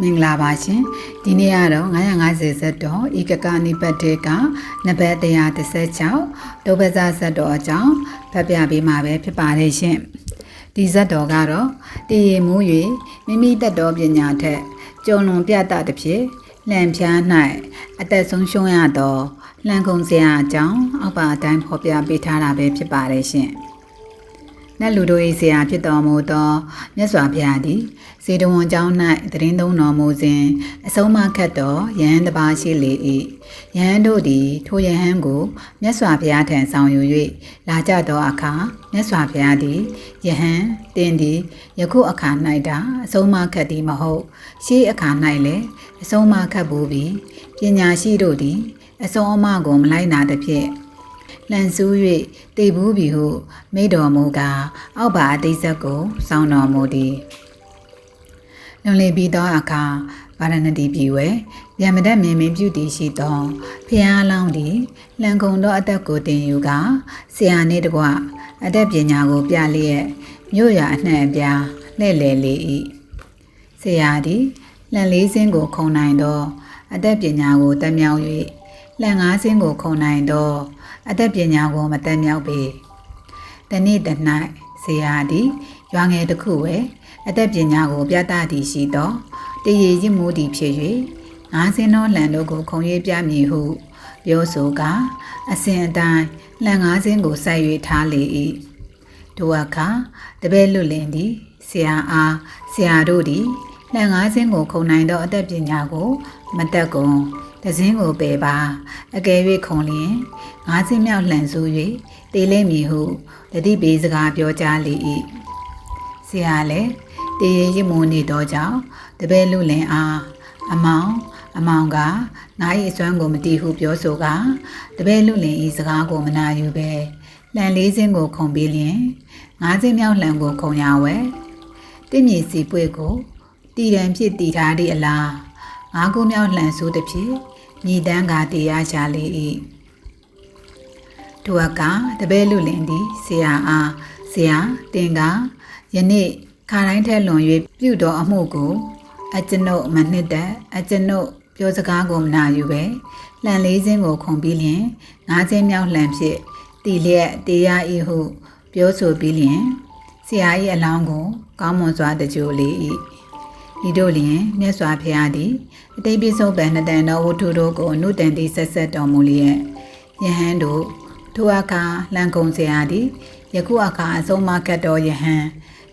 မင်္ဂလာပါရှင်ဒီနေ့ကတော့950ဇက်တော်ဤကကနိပတ်တေကနဘတ်136ဒုပဇဇက်တော်အကြောင်းဖတ်ပြပေးမှာပဲဖြစ်ပါတယ်ရှင်ဒီဇက်တော်ကတော့တည်ရမူ၍မိမိတတ်တော်ပညာထက်ကြုံလွန်ပြတတ်သည်ဖြင့်လံဖြား၌အသက်ဆုံးရှုံးရသောလှန်ကုန်စရာအကြောင်းအောက်ပါအတိုင်းဖော်ပြပေးထားတာပဲဖြစ်ပါတယ်ရှင် နတ်လူတို့၏ဆရာဖြစ်တော်မူသောမြတ်စွာဘုရားသည်စေတဝန်ကျောင်း၌သတင်းသုံးတော်မူစဉ်အဆုံးမခတ်တော်ယဟန်တစ်ပါးရှိလေ၏ယဟန်တို့သည်ထိုယဟန်ကိုမြတ်စွာဘုရားထံဆောင်ယူ၍လာကြသောအခါမြတ်စွာဘုရားသည်ယဟန်တင်းသည်ယခုအခါ၌တာအဆုံးမခတ်သည်မဟုတ်ရှေးအခါ၌လည်းအဆုံးမခတ်ဘူးပြီးပညာရှိတို့သည်အဆုံးအမကိုမလိုက်နာသဖြင့် လှန်ဆူး၍တည်ဘူးပြီဟုမိတော်မူကားအောက်ပါအတိတ်ဆက်ကိုစောင်းတော်မူသည်လွန်လည်ပြီးသောအခါဗာရဏတိပြည်ဝဲရမဒတ်မင်းမင်းပြုတည်ရှိသောဖျားလောင်းသည်လန်ကုံသောအသက်ကိုတင်ယူကာဆရာနှင့်တကွအသက်ပညာကိုပြလျက်မြို့ရအနှံ့အပြားလှည့်လည်လေ၏ဆရာသည်လန်လေးစင်းကိုခုံနိုင်သောအသက်ပညာကိုတက်မြောက်၍ လန်ငါးစင်းကိုခုံနိုင်သောအသက်ပညာကိုမတက်မြောက်ပေတနေ့တ၌ဆရာသည်ရွာငယ်တစ်ခုဝဲအသက်ပညာကိုပြသသည်ရှိသောတရေရစ်မိုးသည်ဖြစ်၍ငါးစင်းသောလန်တို့ကိုခုံ၍ပြမည်ဟုပြောဆိုကာအစဉ်အတိုင်းလန်ငါးစင်းကိုစိုက်၍ထားလေ၏ထိုအခါတပည့်လွတ်လင်သည်ဆရာအားဆရာတို့သည်လန်ငါးစင်းကိုခုံနိုင်သောအသက်ပညာကို မတက်ကုန် တစင်းကိုပယ်ပါအကယ်၍ခုံလျင်ငါးစင်းမြောက်လှန်ဆိုး၍တေးလိမ့်မည်ဟုတတိပေစကားပြောကြားလေ၏ဆရာလည်းတည်ရရမုန်နေသောကြောင့်တပည့်လူလင်အားအမောင်အမောင်ကနား၏အစွမ်းကိုမတီးဟုပြောဆိုကတပည့်လူလင်၏စကားကိုမနာယူပဲလှန်လေးစင်းကိုခုံပြီးလျင်ငါးစင်းမြောက်လှန်ကိုခုံရဝဲတင့်မြေစီပွေကိုတည်တံဖြစ်တည်ထားသည့်အလားငါးခုမြောက်လှန်ဆိုးသည်ဖြင့် ညီတန်းကတရားချလေ၏ထိုအခါတပည့်လူလင်သည်ဆရာအားဆရာတင်ကယနေ့ခါတိုင်းထက်လွန်၍ပြုတော်အမှုကို အကျွန်ုပ်မနှစ်သက်အကျွန်ုပ်ပြောစကားကိုမနာယူပဲလှန်လေးစင်းကိုခုံပြီးလျင်ငါးစင်းမြောက်လှန်ဖြင့်တီလျက်တရားဤဟု ပြောဆိုပြီးလျင်ဆရာ၏အလောင်းကို ကောင်းမွန်စွာတကြိုလေ၏ ဤတို့လျင်မြတ်စွာဘုရားသည်အတိတ်ပိစုံပန်နှစ်တန်သောဝတ္ထုတို့ကိုအနုတန်တိဆက်ဆက်တော်မူလျက်ယဟန်တို့ထိုအခါလန်ကုံဆရာသည်ယခုအခါအဆုံးမကတ်တော်ယဟန်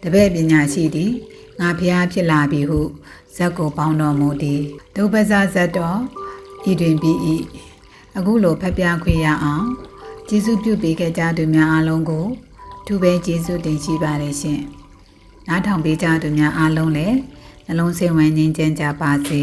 တပည့်ပညာရှိသည်ငါဖျားဖြစ်လာပြီဟုဇက်ကိုပေါင်းတော်မူသည်ဒုပဇဇက်တော်ဤတွင်ပြီး၏အခုလိုဖတ်ပြခွင့်ရအောင်ကျေးဇူးပြုပေးခဲ့ကြသူများအားလုံးကိုသူပဲကျေးဇူးတင်ရှိပါတယ်ရှင်နားထောင်ပေးကြသူများအားလုံးလည်း နှလုံးစိတ်ဝမ်းငြိမ်းချမ်းကြပါစေ